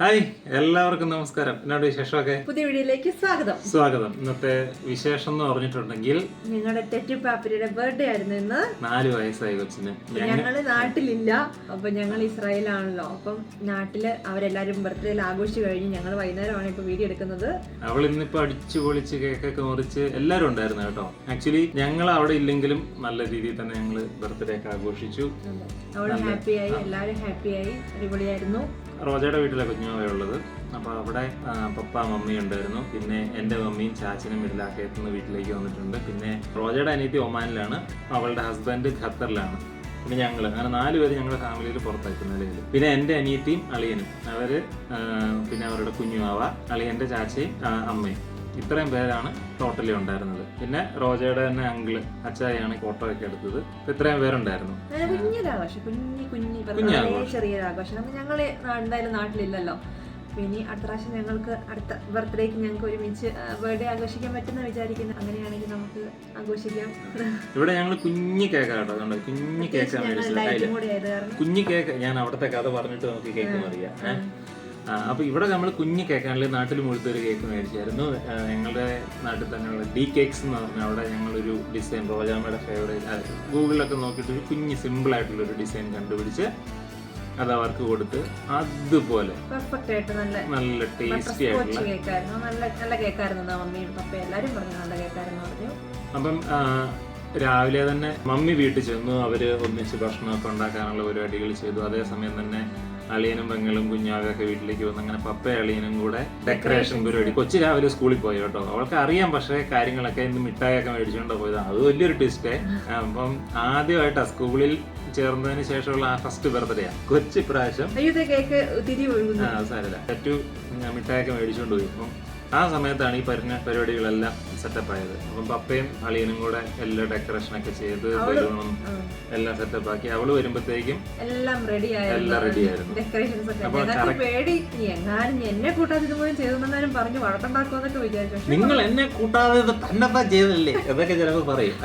Hi എല്ലാവർക്കും നമസ്കാരം. എന്നോട് വിശേഷമൊക്കെ? പുതിയ വീഡിയോയിലേക്ക് സ്വാഗതം. സ്വാഗതം. ഇന്നത്തെ വിശേഷം എന്ന് പറഞ്ഞിട്ടുണ്ടെങ്കിൽ ഞങ്ങളുടെ തെറ്റിപ്പാപ്പിരിയുടെ ബർത്ത്ഡേ ആയിരുന്നു ഇന്ന്. നാല് വയസ്സായി കൊച്ചിന്. ഞങ്ങൾ നാട്ടിലില്ല. അപ്പൊ ഞങ്ങൾ ഇസ്രായേലാണല്ലോ. അപ്പം നാട്ടിൽ അവരെല്ലാരും ബർത്ത്ഡേ ആഘോഷിച്ചു കഴിഞ്ഞ് ഞങ്ങൾ വൈകുന്നേരമാണ് ഇപ്പൊ വീഡിയോ എടുക്കുന്നത്. അവൾ ഇന്നിപ്പോ അടിച്ചു പൊളിച്ച് കേക്കൊക്കെ മുറിച്ച് എല്ലാരും ഉണ്ടായിരുന്നു കേട്ടോ. ആക്ച്വലി ഞങ്ങൾ അവിടെ ഇല്ലെങ്കിലും നല്ല രീതിയിൽ തന്നെ ഞങ്ങൾ ബർത്ത്ഡേ ഒക്കെ ആഘോഷിച്ചു. അവൾ ഹാപ്പിയായി എല്ലാരും ഹാപ്പിയായി അടിപൊളിയായിരുന്നു. റോജയുടെ വീട്ടിലെ കുഞ്ഞുമാവുള്ളത് അപ്പോൾ അവിടെ പപ്പ മമ്മി ഉണ്ടായിരുന്നു. പിന്നെ എന്റെ മമ്മിയും ചാച്ചനും മിഡിലാക്കയത്തുനിന്ന് വീട്ടിലേക്ക് വന്നിട്ടുണ്ട്. പിന്നെ റോജയുടെ അനിയത്തി ഒമാനിലാണ് അവളുടെ ഹസ്ബൻഡ് ഖത്തറിലാണ്. പിന്നെ ഞങ്ങൾ അങ്ങനെ നാല് പേര് ഞങ്ങളുടെ ഫാമിലിയിൽ പുറത്താക്കി നിലയിൽ പിന്നെ എന്റെ അനിയത്തിയും അളിയനും. അവർ പിന്നെ അവരുടെ കുഞ്ഞുമാവ അളിയന്റെ ചാച്ചയും അമ്മയും. ഇത്രയും പേരാണ് ടോട്ടലി ഉണ്ടായിരുന്നത്. പിന്നെ റോജയുടെ തന്നെ അങ്കിൾ അച്ചായാണ് ഫോട്ടോ ഒക്കെ എടുത്തത്. ഇപ്പൊ ഇത്രയും പേരുണ്ടായിരുന്നു. കുഞ്ഞൊരാഘോഷം. കുഞ്ഞി എന്തായാലും നാട്ടിലില്ലല്ലോ. ഇനി അടുത്ത പ്രാവശ്യം ഞങ്ങൾക്ക് അടുത്ത ബർത്ത്ഡേക്ക് ഞങ്ങൾക്ക് ഒരുമിച്ച് ബർത്ത്ഡേ ആഘോഷിക്കാൻ പറ്റുന്ന വിചാരിക്കുന്നു. അങ്ങനെയാണെങ്കിൽ നമുക്ക് ആഘോഷിക്കാം. ഇവിടെ ഞങ്ങൾ കുഞ്ഞു കേക്കാ കേട്ടോ. കണ്ടോ? കുഞ്ഞു കേക്കാണ് കുഞ്ഞു കേക്ക് ഞാൻ അവിടുത്തെ കഥ പറഞ്ഞിട്ട് നമുക്ക് കേക്ക് അറിയാം ആ, അപ്പൊ ഇവിടെ നമ്മൾ കുഞ്ഞു കേക്കാണെങ്കിൽ നാട്ടിൽ മുഴുത്തൊരു കേക്ക് മേടിച്ചായിരുന്നു. ഞങ്ങളുടെ നാട്ടിൽ തന്നെയുള്ള ഡി കേക്സ് എന്ന് പറഞ്ഞാൽ അവിടെ ഞങ്ങളൊരു ഡിസൈൻ റോജാമ്മയുടെ ഫേവറേറ്റ് ഗൂഗിളിലൊക്കെ നോക്കിയിട്ട് ഒരു കുഞ്ഞ് ഒരു ഡിസൈൻ കണ്ടുപിടിച്ച് അത് അവർക്ക് കൊടുത്ത് അതുപോലെ നല്ല ടേസ്റ്റി ആയിട്ടുള്ള അപ്പം രാവിലെ തന്നെ മമ്മി വീട്ടിൽ ചെന്നു. അവർ ഒന്നിച്ച് ഭക്ഷണമൊക്കെ ഉണ്ടാക്കാനുള്ള പരിപാടികൾ ചെയ്തു. അതേസമയം തന്നെ അളിയനും പെങ്ങളും കുഞ്ഞാവൊക്കെ വീട്ടിലേക്ക് വന്നു അങ്ങനെ പപ്പ അളിയനും കൂടെ ഡെക്കറേഷൻ പരിപാടി. കൊച്ചു രാവിലെ സ്കൂളിൽ പോയി കേട്ടോ. അവൾക്ക് അറിയാം പക്ഷേ കാര്യങ്ങളൊക്കെ ഇന്ന് മിഠായിയൊക്കെ മേടിച്ചുകൊണ്ടോ പോയതാണ് അത് വലിയൊരു ട്വിസ്റ്റേ അപ്പം ആദ്യമായിട്ടാ സ്കൂളിൽ ചേർന്നതിന് ശേഷമുള്ള ആ ഫസ്റ്റ് ബർത്ത്ഡേ ബർത്ത്ഡേയാ കൊച്ചു പ്രാവശ്യം സാരമില്ല. ഏറ്റു മിഠായിയൊക്കെ മേടിച്ചുകൊണ്ട് പോയി. അപ്പം ആ സമയത്താണ് ഈ പറഞ്ഞ പരിപാടികളെല്ലാം സെറ്റപ്പ് ആയത് അപ്പം പപ്പയും അളിയനും കൂടെ എല്ലാ ഡെക്കറേഷനൊക്കെ ചെയ്ത് ബലൂണും എല്ലാം സെറ്റപ്പ് ആക്കി അവൾ വരുമ്പോഴത്തേക്കും എല്ലാം റെഡി എല്ലാം റെഡി ആയിരുന്നു നിങ്ങൾ എന്നെ കൂട്ടാതെ തന്നെത്താ ചെയ്തല്ലേ? എന്നൊക്കെ ചിലപ്പോ പറയും.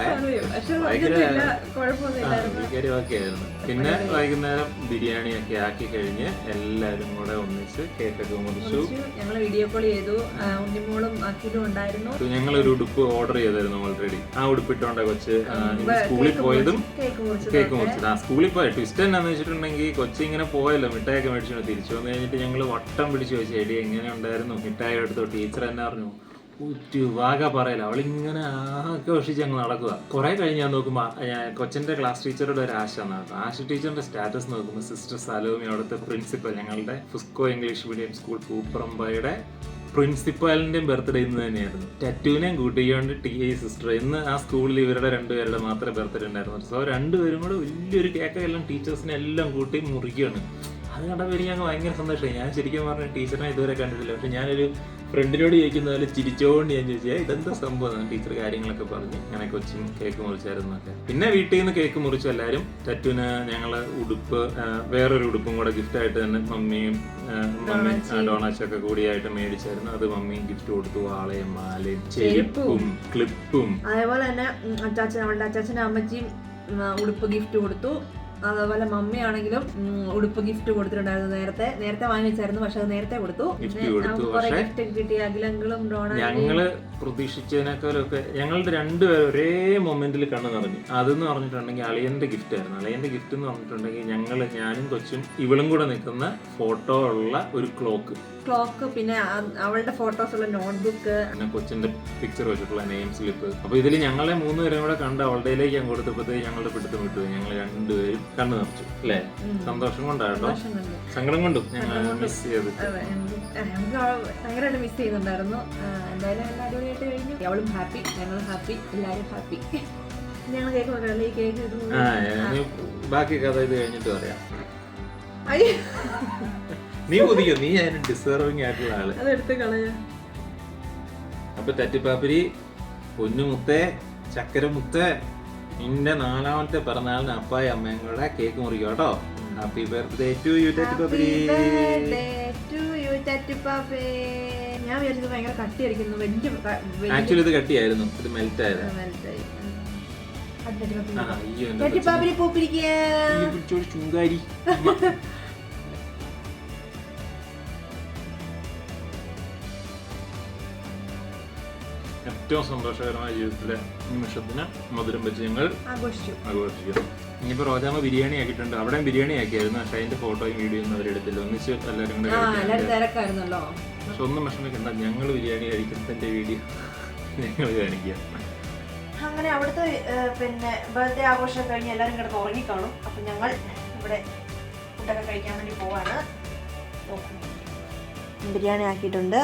ഒക്കെ ആയിരുന്നു പിന്നെ വൈകുന്നേരം ബിരിയാണി ഒക്കെ ആക്കി കഴിഞ്ഞ് എല്ലാരും കൂടെ ഒന്നിച്ച് കേക്കൊക്കെ മുറിച്ചു. ഞങ്ങൾ വീഡിയോ കോൾ ചെയ്തു. ഉണ്ണിമോളും അഖിലും ഉണ്ടായിരുന്നു. ഒരു ഉടുപ്പ് ഓർഡർ ചെയ്തായിരുന്നു ഓൾറെഡി ആ ഉടുപ്പിട്ടോണ്ട കൊച്ച് സ്കൂളിൽ പോയതും കേക്ക് മുറിച്ചത്. ആ സ്കൂളിൽ പോയ ട്വിസ്റ്റ് എന്നാന്ന് വെച്ചിട്ടുണ്ടെങ്കിൽ കൊച്ചി ഇങ്ങനെ പോയല്ലോ മിഠായൊക്കെ മേടിച്ചോണ്ട് തിരിച്ചു വന്നു കഴിഞ്ഞിട്ട് ഞങ്ങൾ വട്ടം പിടിച്ച് ചോദിച്ചു എടി എങ്ങനെ ഉണ്ടായിരുന്നു? മിഠായി എടുത്തു? ടീച്ചർ എന്നെ പറഞ്ഞു വാഗ പറയല. അവളിങ്ങനെ ആഘോഷിച്ച് ഞങ്ങൾ നടക്കുക കുറെ കഴിഞ്ഞ് ഞാൻ നോക്കുമ്പോൾ ഞാൻ കൊച്ചിന്റെ ക്ലാസ് ടീച്ചറുടെ ഒരു ആശ എന്നാണ് ആശ ടീച്ചറിന്റെ സ്റ്റാറ്റസ് നോക്കുമ്പോൾ സിസ്റ്റർ സലോമി അവിടുത്തെ പ്രിൻസിപ്പൽ ഞങ്ങളുടെ ഫുസ്കോ ഇംഗ്ലീഷ് മീഡിയം സ്കൂൾ പൂപ്പറമ്പയുടെ പ്രിൻസിപ്പാലിന്റെയും ബർത്ത്ഡേ ഇന്ന് തന്നെയായിരുന്നു. ടറ്റുവിനെയും കൂട്ടിക്കൊണ്ട് ടി ഐ സിസ്റ്റർ ഇന്ന് ആ സ്കൂളിൽ ഇവരുടെ രണ്ടുപേരുടെ മാത്രമേ ബർത്ത്ഡേ ഉണ്ടായിരുന്നു സോ രണ്ടുപേരും കൂടെ വലിയൊരു കേക്ക് എല്ലാം ടീച്ചേഴ്സിനെ എല്ലാം കൂട്ടി മുറിക്കുകയാണ്. അത് കണ്ടപ്പോൾ എനിക്ക് ഞങ്ങൾ ഭയങ്കര സന്തോഷമായി. ഞാൻ ശരിക്കും പറഞ്ഞ ടീച്ചറിനെ ഇതുവരെ കണ്ടിട്ടില്ല. പക്ഷെ ഞാനൊരു ഫ്രണ്ടിനോട് ചോദിക്കുന്ന പോലെ ചിരിച്ചോണ്ട് ഞാൻ ചോദിച്ചാൽ ഇതെന്താ സംഭവം? ടീച്ചർ കാര്യങ്ങളൊക്കെ പറഞ്ഞു അങ്ങനെ കൊച്ചിൻ കേക്ക് മുറിച്ചായിരുന്നു എന്നൊക്കെ പിന്നെ വീട്ടിൽ നിന്ന് കേക്ക് മുറിച്ചു എല്ലാവരും. ടറ്റുവിന് ഞങ്ങൾ ഉടുപ്പ് വേറൊരു ഉടുപ്പും കൂടെ ഗിഫ്റ്റ് ആയിട്ട് തന്നെ മമ്മിയും മമ്മി ഡോണാച്ചൊക്കെ കൂടിയായിട്ട് മേടിച്ചായിരുന്നു. അത് മമ്മിയും ഗിഫ്റ്റ് കൊടുത്തു വാളയും മാലയും ചെരുപ്പും ക്ലിപ്പും അതേപോലെ തന്നെ അച്ചാച്ചൻ അവളുടെ അച്ചാച്ചനും അമ്മച്ചിയും ഉടുപ്പ് ഗിഫ്റ്റ് കൊടുത്തു. അതേപോലെ മമ്മിയാണെങ്കിലും ഉടുപ്പ് ഗിഫ്റ്റ് കൊടുത്തിട്ടുണ്ടായിരുന്നു നേരത്തെ. നേരത്തെ വാങ്ങിച്ചായിരുന്നു പക്ഷെ അത് നേരത്തെ കൊടുത്തു. കുറെ ഗിഫ്റ്റ് കിട്ടി. അഖിലങ്ങളും ഞങ്ങൾ പ്രതീക്ഷിച്ചതിനേക്കാളൊക്കെ ഞങ്ങളുടെ രണ്ടുപേരും ഒരേ മൊമെന്റിൽ കണ്ണു നിറഞ്ഞു. അതെന്ന് പറഞ്ഞിട്ടുണ്ടെങ്കിൽ അളിയന്റെ ഗിഫ്റ്റ് ആയിരുന്നു. അളിയന്റെ ഗിഫ്റ്റ് എന്ന് പറഞ്ഞിട്ടുണ്ടെങ്കിൽ ഞങ്ങൾ ഞാനും കൊച്ചും ഇവളും കൂടെ നിൽക്കുന്ന ഫോട്ടോ ഉള്ള ഒരു ക്ലോക്ക് ക്ലോക്ക് പിന്നെ അവളുടെ ഫോട്ടോസ് ഉള്ള നോട്ട്ബുക്ക് പിന്നെ കൊച്ചിന്റെ പിക്ചർ വെച്ചിട്ടുള്ള നെയിം സ്ലിപ്പ് അപ്പൊ ഇതിൽ ഞങ്ങളെ മൂന്നുപേരും കൂടെ കണ്ട് അവളുടെയിലേക്ക് ഞാൻ കൊടുത്തപ്പോഴത്തേക്ക് ഞങ്ങളുടെ പിടുത്തം വിട്ടു ഞങ്ങൾ രണ്ടുപേരും കണ്ണു നിറച്ചു അല്ലേ? സന്തോഷം കൊണ്ടാട്ടോ സങ്കടം കൊണ്ടും മിസ് ചെയ്ത്. ഭയങ്കരമായിട്ട് മിസ് ചെയ്യുന്നുണ്ടായിരുന്നു. എന്തായാലും എല്ലാം അടിപൊളിയായിട്ട് കഴിഞ്ഞു. അവളും ഹാപ്പി ഞങ്ങളും ഹാപ്പി എല്ലാവരും ഹാപ്പി ഞങ്ങൾ കേക്ക് വെക്കാം ഈ കേക്ക് ബാക്കി കഥ ഇത് കഴിഞ്ഞിട്ട് പറയാം. നീ കുതിക്കോ? നീ അതിന് ഡിസേർവിംഗ് ആയിട്ടുള്ള ആൾ. അതെടുത്ത് കളയാ. അപ്പൊ തറ്റിപ്പാപ്പിരി പൊന്നുമുത്തേ ചക്കരമുത്തേ നിന്റെ നാലാമത്തെ പിറന്നാളിന് അപ്പായി അമ്മയും കൂടെ കേക്ക് മുറിക്കും കേട്ടോ. Happy birthday to you puppy ഞാൻ വിചാരിച്ചത് ഭയങ്കര കട്ടിയടിക്കുന്നു വലിയ ആക്ച്വലി ഇത് കട്ടിയായിരുന്നു. ഇത് മെൽറ്റ് ആയിരുന്നു ചുങ്കാരി അത് ആ, ഏറ്റവും സന്തോഷകരമായ ജീവിതത്തിലെ നിമിഷത്തിന് മധുരം വെച്ച് ഞങ്ങൾ ആഘോഷിച്ചു. ആഘോഷിക്കും ഇനിയിപ്പോ റോജാമ്മ ബിരിയാണി ആക്കിയിട്ടുണ്ട്. അവിടെ ബിരിയാണി ആക്കിയായിരുന്നു. പക്ഷേ അതിന്റെ ഫോട്ടോയും വീഡിയോയും അവരെടുത്തില്ല ഒന്നിച്ച് എല്ലാവരും തിരക്കായിരുന്നല്ലോ. പക്ഷെ ഒന്നും വിഷമിക്കണ്ട. ഞങ്ങൾ ബിരിയാണി കഴിക്കുന്നതിന്റെ വീഡിയോ ഞങ്ങൾ കാണിക്കുക അങ്ങനെ അവിടുത്തെ പിന്നെ ബർത്ത്ഡേ ആഘോഷം കഴിഞ്ഞ് എല്ലാവരും കിടന്ന് ഉറങ്ങിക്കാണും. അപ്പൊ ഞങ്ങൾ ഇവിടെ ഫുഡൊക്കെ കഴിക്കാൻ വേണ്ടി പോവാണ്. ബിരിയാണി ആക്കിയിട്ടുണ്ട്.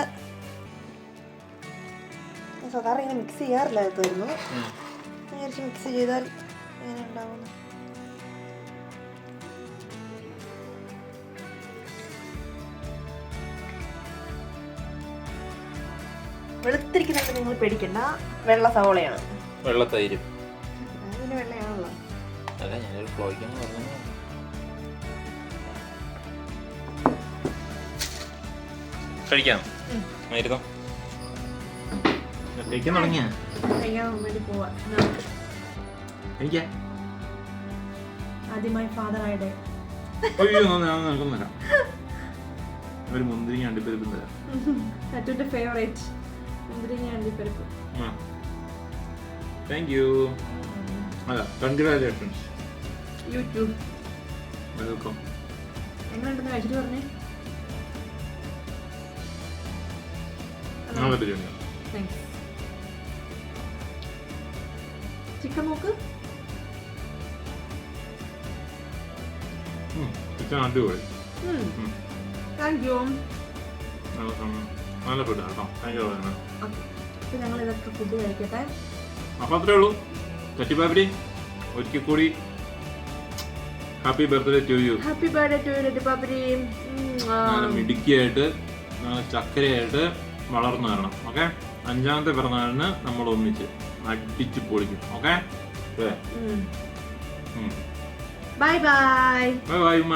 സാധാരണ ഇങ്ങനെ മിക്സ് ചെയ്യാറില്ലായിരുന്നു വിചാരിച്ച് മിക്സ് ചെയ്താൽ എങ്ങനെ ഉണ്ടാവും വെളുത്തിരിക്കുന്നത് നിങ്ങൾ പേടിക്കണ്ട. വെള്ള സവോളയാണ്. വെള്ള തൈര് വെള്ളയാണല്ലോ. അല്ല ഞാനൊരു ഫ്ലോയ്ക്കാന്ന് പറഞ്ഞു കഴിക്കാം. ആയിരുന്നോ കഴിക്കാൻ തുടങ്ങിയ? കഴിക്കാം. ആദ്യമായി ഫാദർ ആയുടെ അയ്യോ ഞാൻ നിൽക്കുന്നില്ല ഒരു മുന്തിരി അണ്ടിപ്പരിപ്പും തരാം. അറ്റുവിന്റെ ഫേവറേറ്റ് മുന്തിരിങ്ങ അണ്ടിപ്പരിപ്പ്. താങ്ക് യു അല്ല കൺഗ്രാജുലേഷൻസ് യൂട്യൂബ്. വെൽക്കം എങ്ങനെയുണ്ടെന്ന് കഴിച്ചിട്ട് പറഞ്ഞേ? നല്ല ബിരിയാണി താങ്ക്സ് ചിക്കൻ നോക്ക് ചിക്കൻ അടിപൊളി. താങ്ക് യു നല്ല ഫുഡ് കേട്ടോ താങ്ക് യു അപ്പോൾ ഞങ്ങൾ ഇതൊക്കെ ഫുഡ് കഴിക്കട്ടെ. അപ്പോൾ അത്രേ ഉള്ളൂ. ചട്ടിപ്പാപ്പിടി ഒരിക്കൽ കൂടി happy birthday to you happy birthday to you മിടുക്കിയായിട്ട് ചക്കരയായിട്ട് വളർന്നു വരണം. ഓക്കെ അഞ്ചാമത്തെ പിറന്നാളിന് നമ്മൾ ഒന്നിച്ച്. അടിച്ച് പൊളിക്കും okay? Bye bye bye bye ഉമ്മ.